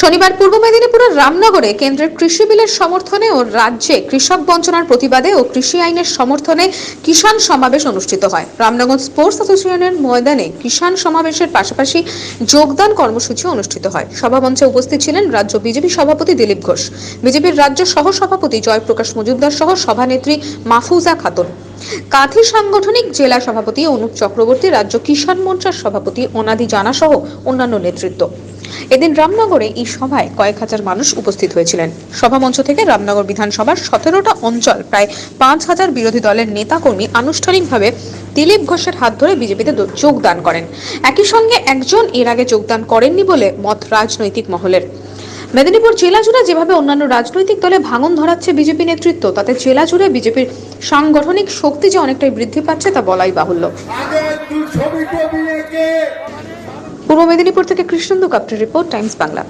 শনিবার পূর্ব মেদিনীপুরের রামনগরে কেন্দ্রের কৃষি বিলের সমর্থনে ও রাজ্যে কৃষক বঞ্চনার প্রতিবাদে ও কৃষি আইনের সমর্থনে কিষাণ সমাবেশ অনুষ্ঠিত হয়। রামনগর স্পোর্টস অ্যাসোসিয়েশনের ময়দানে কিষাণ সমাবেশের পাশাপাশি যোগদান কর্মসূচি অনুষ্ঠিত হয়। সভামঞ্চে উপস্থিত ছিলেন রাজ্য বিজেপি সভাপতি দিলীপ ঘোষ, বিজেপির রাজ্য সহ সভাপতি জয়প্রকাশ মজুমদার সহ সভানেত্রী মাহফুজা খাতুন। কাঁথি সাংগঠনিক জেলা সভাপতি অনুপ চক্রবর্তী, রাজ্য কিষাণ মোর্চার সভাপতি অনাদি জানা সহ অন্যান্য নেতৃত্ব। এদিন রামনগরে এই সভায় কয়েক হাজার মানুষ উপস্থিত হয়েছিলেন। সভামঞ্চ থেকে রামনগর বিধানসভার সতেরোটা অঞ্চল, প্রায় পাঁচ হাজার বিরোধী দলের নেতাকর্মী আনুষ্ঠানিকভাবে দিলীপ ঘোষের হাত ধরে বিজেপিতে যোগদান করেন। একই সঙ্গে একজন এর আগে যোগদান করেননি বলে মত রাজনৈতিক মহলের। মেদিনীপুর জেলা জুড়ে যেভাবে অন্যান্য রাজনৈতিক দলে ভাঙন ধরাচ্ছে বিজেপি নেতৃত্ব, তাতে জেলা জুড়ে বিজেপির সাংগঠনিক শক্তি যে অনেকটাই বৃদ্ধি পাচ্ছে তা বলাই বাহুল্য। মেদিনীপুর থেকে কৃষ্ণেন্দু কাপ্টের রিপোর্ট টাইমস বাংলা।